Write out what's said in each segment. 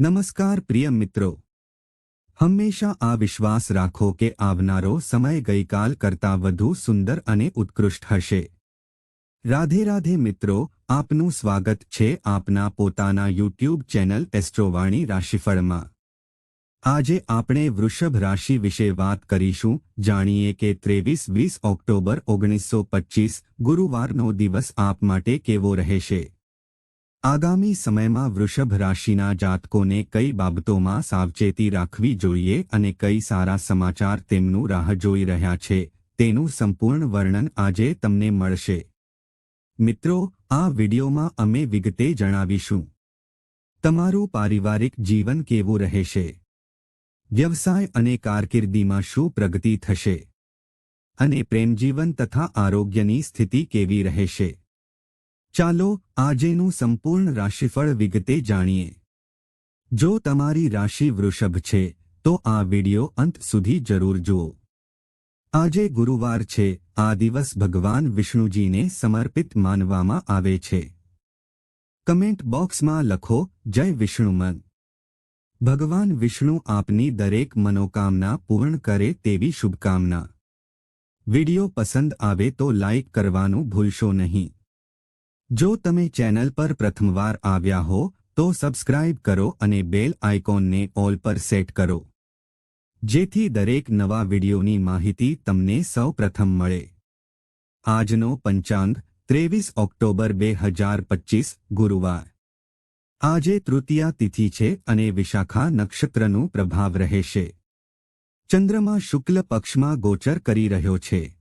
નમસ્કાર પ્રિય મિત્રો. હંમેશા આ વિશ્વાસ રાખો કે આવનારો સમય ગઈકાલ કરતાં વધુ સુંદર અને ઉત્કૃષ્ટ હશે. રાધે રાધે મિત્રો, આપનું સ્વાગત છે આપના પોતાના યુટ્યુબ ચેનલ એસ્ટ્રોવાણી રાશિફળમાં. આજે આપણે વૃષભ રાશિ વિશે વાત કરીશું. જાણીએ કે ત્રેવીસ વીસ ઓક્ટોબર ઓગણીસો પચ્ચીસ ગુરુવારનો દિવસ આપ માટે કેવો રહેશે? આગામી સમયમાં વૃષભ રાશિના જાતકોને કઈ બાબતોમાં સાવચેતી રાખવી જોઈએ અને કઈ સારા સમાચાર તેમનું રાહ જોઈ રહ્યા છે, તેનું સંપૂર્ણ વર્ણન આજે તમને મળશે. મિત્રો, આ વિડીયોમાં અમે વિગતે જણાવીશું. તમારું પારિવારિક જીવન કેવું રહેશે? વ્યવસાય અને કારકિર્દીમાં શું પ્રગતિ થશે? અને પ્રેમજીવન તથા આરોગ્યની સ્થિતિ કેવી રહેશે? ચાલો આજેનું સંપૂર્ણ રાશિફળ વિગતે જાણીએ. જો તમારી રાશિ વૃષભ છે, તો આ વિડિયો અંત સુધી જરૂર જુઓ. આજે ગુરુવાર છે, આ દિવસ ભગવાન વિષ્ણુજીને સમર્પિત માનવામાં આવે છે. કમેન્ટ બોક્સમાં લખો, જય વિષ્ણુમન ભગવાન વિષ્ણુ આપની દરેક મનોકામના પૂર્ણ કરે તેવી શુભકામના. વિડિયો પસંદ આવે તો લાઇક કરવાનું ભૂલશો નહીં. જો તમે ચેનલ પર પ્રથમવાર આવ્યા હો, તો સબસ્ક્રાઇબ કરો અને બેલ આઇકોનને ઓલ પર સેટ કરો. જેથી દરેક નવા વિડિયોની માહિતી તમને સૌ પ્રથમ મળે. આજનો પંચાંગ, ત્રેવીસ ઓક્ટોબર બે હજાર પચીસ, ગુરુવાર. આજે તૃતીયા તિથિ છે અને વિશાખા નક્ષત્રનું પ્રભાવ રહેશે. ચંદ્રમા શુક્લ પક્ષમાં ગોચર કરી રહ્યો છે.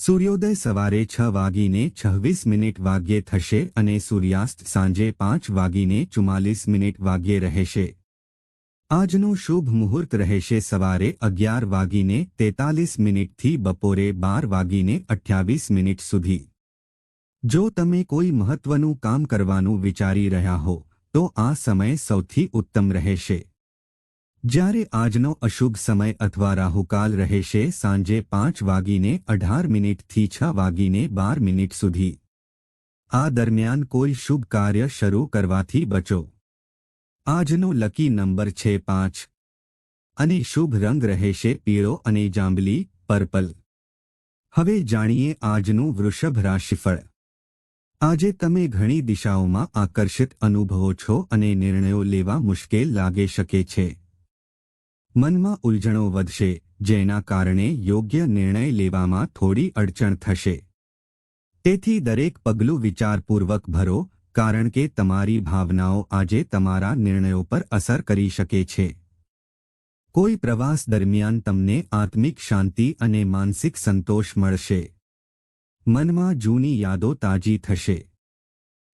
સૂર્યોદય સવારે છ વાગીને છવ્વીસ મિનિટ વાગ્યે થશે અને સૂર્યાસ્ત સાંજે પાંચ વાગીને ચુમ્માલીસ મિનિટ વાગ્યે રહેશે. આજનો શુભ મુહૂર્ત રહેશે સવારે અગિયાર વાગીને તેતાલીસ મિનિટથી બપોરે બાર વાગીને અઠ્યાવીસ મિનિટ સુધી. જો તમે કોઈ મહત્વનું કામ કરવાનું વિચારી રહ્યા હો, તો આ સમય સૌથી ઉત્તમ રહેશે. જ્યારે આજનો અશુભ સમય અથવા રાહુકાલ રહેશે, સાંજે પાંચ વાગીને અઢાર મિનિટથી છ વાગીને બાર મિનિટ સુધી. આ દરમિયાન કોઈ શુભ કાર્ય શરૂ કરવાથી બચો. આજનો લકી નંબર છે પાંચ. અને શુભ રંગ રહેશે પીળો અને જાંબલી, પર્પલ. હવે જાણીએ આજનું વૃષભ રાશિફળ. આજે તમે ઘણી દિશાઓમાં આકર્ષિત અનુભવો છો અને નિર્ણયો લેવા મુશ્કેલ લાગે શકે છે. મનમાં ઉલઝણો વધશે, જેના કારણે યોગ્ય નિર્ણય લેવામાં થોડી અડચણ થશે. તેથી દરેક પગલું વિચારપૂર્વક ભરો, કારણ કે તમારી ભાવનાઓ આજે તમારા નિર્ણયો પર અસર કરી શકે છે. કોઈ પ્રવાસ દરમિયાન તમને આત્મિક શાંતિ અને માનસિક સંતોષ મળશે. મનમાં જૂની યાદો તાજી થશે.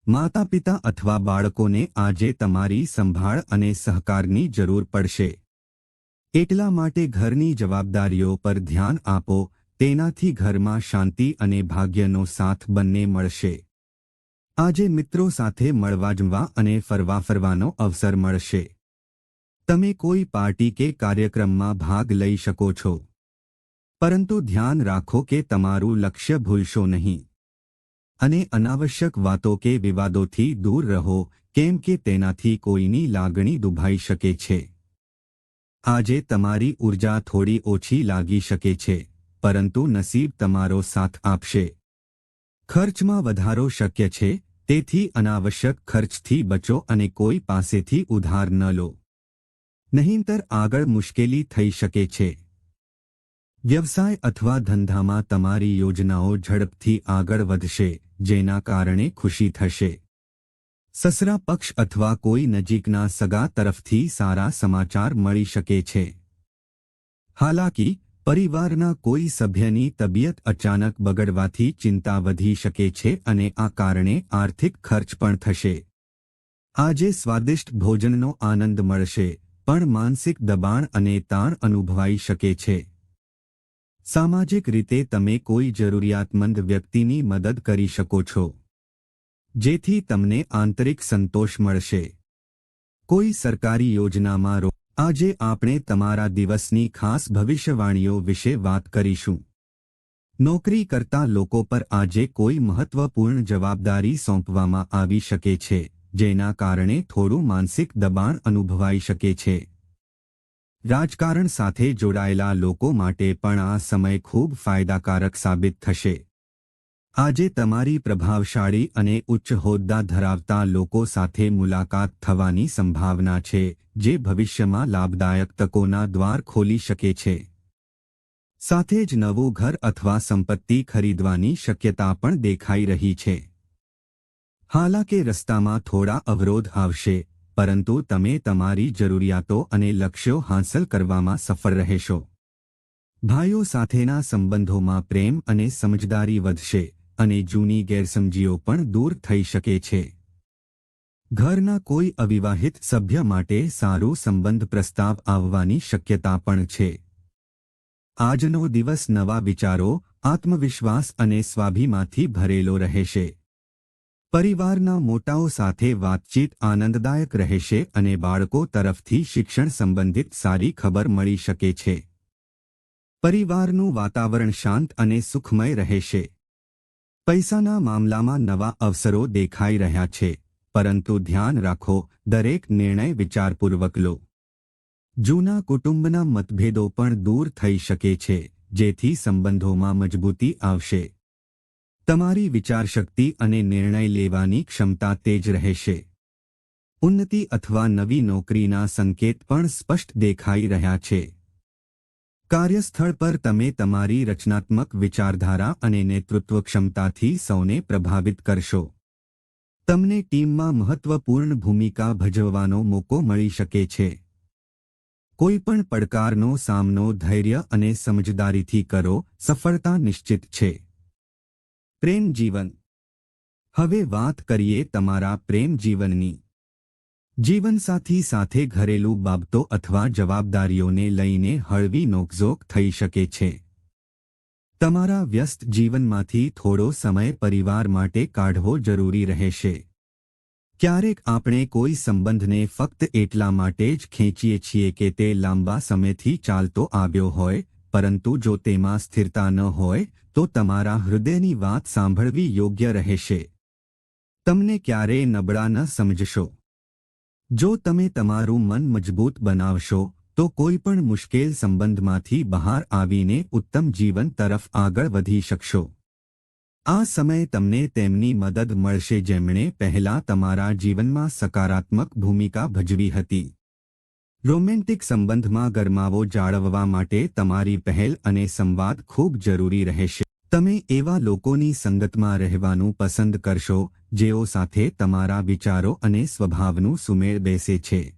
માતા પિતા અથવા બાળકોને આજે તમારી સંભાળ અને સહકારની જરૂર પડશે. એટલા માટે ઘરની જવાબદારીઓ પર ધ્યાન આપો, તેનાથી ઘરમાં શાંતિ અને ભાગ્યનો સાથ બંને મળશે. આજે મિત્રો સાથે મળવા જમવા અને ફરવા ફરવાનો અવસર મળશે. તમે કોઈ પાર્ટી કે કાર્યક્રમમાં ભાગ લઈ શકો છો. પરંતુ ધ્યાન રાખો કે તમારું લક્ષ્ય ભૂલશો નહીં. અને અનાવશ્યક વાતો કે વિવાદોથી દૂર રહો, કેમ કે તેનાથી કોઈની લાગણી દુભાઈ શકે છે. આજે તમારી ઊર્જા થોડી ઓછી લાગી શકે છે, પરંતુ નસીબ તમારો સાથ આપશે. ખર્ચમાં વધારો શક્ય છે, તેથી અનાવશ્યક ખર્ચથી બચો અને કોઈ પાસેથી ઉધાર ન લો. નહીંતર આગળ મુશ્કેલી થઈ શકે છે. વ્યવસાય અથવા ધંધામાં તમારી યોજનાઓ ઝડપથી આગળ વધશે, જેના કારણે ખુશી થશે. સસરા પક્ષ અથવા કોઈ નજીકના સગા તરફથી સારા સમાચાર મળી શકે છે. હાલાકી, પરિવારના કોઈ સભ્યની તબિયત અચાનક બગડવાથી ચિંતા વધી શકે છે અને આ કારણે આર્થિક ખર્ચ પણ થશે. આજે સ્વાદિષ્ટ ભોજનનો આનંદ મળશે, પણ માનસિક દબાણ અને તાણ અનુભવાઈ શકે છે. સામાજિક રીતે તમે કોઈ જરૂરિયાતમંદ વ્યક્તિની મદદ કરી શકો છો. જેથી તમને આંતરિક સંતોષ મળશે. કોઈ સરકારી યોજનામાં રો, આજે આપણે તમારા દિવસની ખાસ ભવિષ્યવાણીઓ વિશે વાત કરીશું. નોકરી કરતા લોકો પર આજે કોઈ મહત્વપૂર્ણ જવાબદારી સોંપવામાં આવી શકે છે, જેના કારણે થોડું માનસિક દબાણ અનુભવાઈ શકે છે. રાજકારણ સાથે જોડાયેલા લોકો માટે પણ આ સમય ખૂબ ફાયદાકારક સાબિત થશે. આજે તમારી પ્રભાવશાળી અને ઉચ્ચ હોદ્દા ધરાવતા લોકો સાથે મુલાકાત થવાની સંભાવના છે, જે ભવિષ્યમાં લાભદાયક તકોના દ્વાર ખોલી શકે છે. સાથે જ નવું ઘર અથવા સંપત્તિ ખરીદવાની શક્યતા પણ દેખાઈ રહી છે. હાલાકે રસ્તામાં થોડા અવરોધ આવશે, પરંતુ તમે તમારી જરૂરિયાતો અને લક્ષ્યો હાંસલ કરવામાં સફળ રહેશો. ભાઈઓ સાથેના સંબંધોમાં પ્રેમ અને સમજદારી વધશે અને જૂની ગેરસમજીઓ પણ દૂર થઈ શકે છે. ઘરના કોઈ અવિવાહિત સભ્ય માટે સારું સંબંધ પ્રસ્તાવ આવવાની શક્યતા પણ છે. આજનો દિવસ નવા વિચારો, આત્મવિશ્વાસ અને સ્વાભિમાંથી ભરેલો રહેશે. પરિવારના મોટાઓ સાથે વાતચીત આનંદદાયક રહેશે અને બાળકો તરફથી શિક્ષણ સંબંધિત સારી ખબર મળી શકે છે. પરિવારનું વાતાવરણ શાંત અને સુખમય રહેશે. પૈસાના મામલામાં નવા અવસરો દેખાઈ રહ્યા છે, પરંતુ ધ્યાન રાખો, દરેક નિર્ણય વિચારપૂર્વક લો. જૂના કુટુંબના મતભેદો પણ દૂર થઈ શકે છે, જેથી સંબંધોમાં મજબૂતી આવશે. તમારી વિચારશક્તિ અને નિર્ણય લેવાની ક્ષમતા તેજ રહેશે. ઉન્નતિ અથવા નવી નોકરીના સંકેત પણ સ્પષ્ટ દેખાઈ રહ્યા છે. કાર્યસ્થળ પર તમે તમારી રચનાત્મક વિચારધારા અને નેતૃત્વ ક્ષમતાથી સૌને પ્રભાવિત કરશો. તમને ટીમમાં મહત્વપૂર્ણ ભૂમિકા ભજવવાનો મોકો મળી શકે છે. કોઈપણ પડકારનો સામનો ધૈર્ય અને સમજદારીથી કરો, સફળતા નિશ્ચિત છે. પ્રેમ જીવન. હવે વાત કરીએ તમારા પ્રેમ જીવનની. જીવનસાથી સાથે ઘરેલું બાબતો અથવા જવાબદારીઓને લઈને હળવી નોકઝોક થઈ શકે છે. તમારા વ્યસ્ત જીવનમાંથી થોડો સમય પરિવાર માટે કાઢવો જરૂરી રહેશે. ક્યારેક આપણે કોઈ સંબંધને ફક્ત એટલા માટે જ ખેંચીએ છીએ કે તે લાંબા સમયથી ચાલતો આવ્યો હોય, પરંતુ જો તેમાં સ્થિરતા ન હોય, તો તમારા હૃદયની વાત સાંભળવી યોગ્ય રહેશે. તમને ક્યારેય નબળા ન સમજશો. જો તમે તમારું મન મજબૂત બનાવશો, તો કોઈ પણ મુશ્કેલ સંબંધમાંથી બહાર આવીને ઉત્તમ જીવન તરફ આગળ વધી શકશો. આ સમયે તમને તેમની મદદ મળશે જેમણે પહેલા તમારા જીવનમાં સકારાત્મક ભૂમિકા ભજવી હતી. રોમેન્ટિક સંબંધમાં ગરમાવો જાળવવા માટે તમારી પહેલ અને સંવાદ ખૂબ જરૂરી રહેશે. તમે એવા લોકોની સંગતમાં રહેવાનું પસંદ કરશો, જેઓ સાથે તમારા વિચારો અને સ્વભાવનું સુમેળ બેસે છે.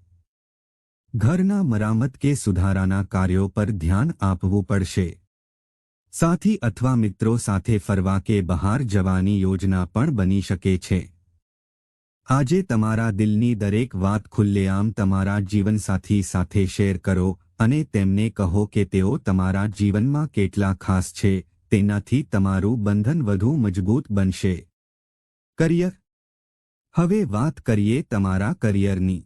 ઘરના મરામત કે સુધારાના કાર્યો પર ધ્યાન આપવું પડશે. સાથી અથવા મિત્રો સાથે ફરવા કે બહાર જવાની યોજના પણ બની શકે છે. આજે તમારા દિલની દરેક વાત ખુલ્લેઆમ તમારા જીવનસાથી સાથે શેર કરો અને તેમને કહો કે તેઓ તમારા જીવનમાં કેટલા ખાસ છે તેનાથી તમારું બંધન વધુ મજબૂત બનશે. કરિયર. હવે વાત કરીએ તમારા કરિયરની.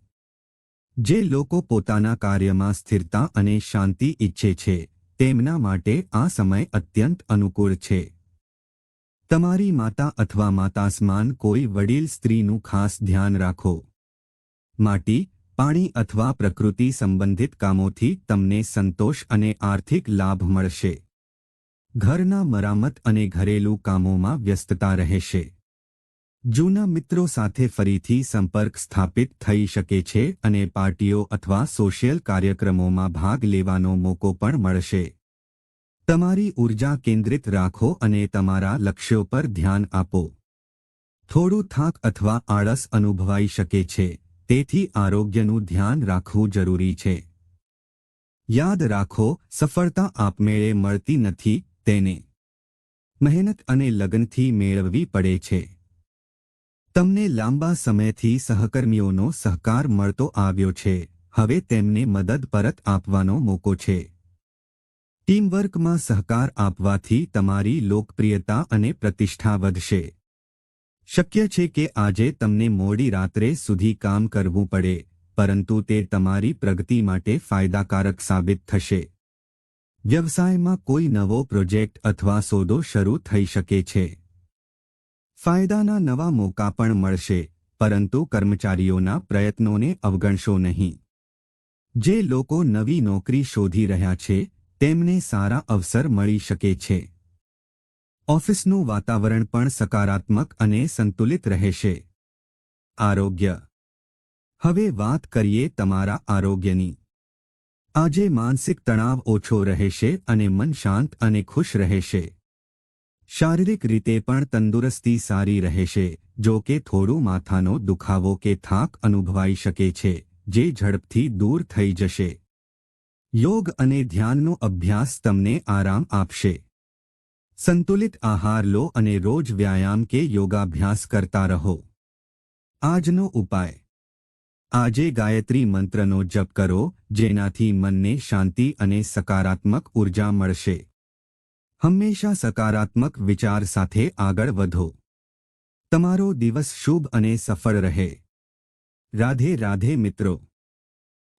જે લોકો પોતાના કાર્યમાં સ્થિરતા અને શાંતિ ઈચ્છે છે, તેમના માટે આ સમય અત્યંત અનુકૂળ છે. તમારી માતા અથવા માતાસમાન કોઈ વડીલ સ્ત્રીનું ખાસ ધ્યાન રાખો. માટી, પાણી અથવા પ્રકૃતિ સંબંધિત કામોથી તમને સંતોષ અને આર્થિક લાભ મળશે. ઘરના મરામત અને ઘરેલું કામોમાં વ્યસ્તતા રહેશે. જૂના મિત્રો સાથે ફરીથી સંપર્ક સ્થાપિત થઈ શકે છે અને પાર્ટીઓ અથવા સોશિયલ કાર્યક્રમોમાં ભાગ લેવાનો મોકો પણ મળશે. તમારી ઊર્જા કેન્દ્રિત રાખો અને તમારા લક્ષ્યો પર ધ્યાન આપો. થોડું થાક અથવા આળસ અનુભવાઈ શકે છે, તેથી આરોગ્યનું ધ્યાન રાખવું જરૂરી છે. યાદ રાખો, સફળતા આપમેળે મળતી નથી તેને મહેનત અને લગનથી મેળવવી પડે છે. તમને લાંબા સમયથી સહકર્મીઓનો સહકાર મળતો આવ્યો છે. હવે તેમને મદદ પરત આપવાનો મોકો છે. ટીમવર્કમાં સહકાર આપવાથી તમારી લોકપ્રિયતા અને પ્રતિષ્ઠા વધશે. શક્ય છે કે આજે તમને મોડી રાત્રે સુધી કામ કરવું પડે, પરંતુ તે તમારી પ્રગતિ માટે ફાયદાકારક સાબિત થશે. વ્યવસાયમાં કોઈ નવો પ્રોજેક્ટ અથવા સોદો શરૂ થઈ શકે છે. ફાયદાના નવા મોકા પણ મળશે, પરંતુ કર્મચારીઓના પ્રયત્નોને અવગણશો નહીં. જે લોકો નવી નોકરી શોધી રહ્યા છે, તેમને સારા અવસર મળી શકે છે. ઓફિસનું વાતાવરણ પણ સકારાત્મક અને સંતુલિત રહેશે. આરોગ્ય. હવે વાત કરીએ તમારા આરોગ્યની. આજે માનસિક તણાવ ઓછો રહેશે અને મન શાંત અને ખુશ રહેશે. શારીરિક રીતે પણ તંદુરસ્તી સારી રહેશે, જો કે થોડું માથાનો દુખાવો કે થાક અનુભવાઈ શકે છે, જે ઝડપથી દૂર થઈ જશે. યોગ અને ધ્યાનનો અભ્યાસ તમને આરામ આપશે. સંતુલિત આહાર લો અને રોજ વ્યાયામ કે યોગાભ્યાસ કરતા રહો. આજનો ઉપાય. આજે ગાયત્રી મંત્રનો જપ કરો, જેનાથી મનને શાંતિ અને સકારાત્મક ઊર્જા મળશે. હંમેશા સકારાત્મક વિચાર સાથે આગળ વધો. તમારો દિવસ શુભ અને સફળ રહે. રાધે રાધે મિત્રો.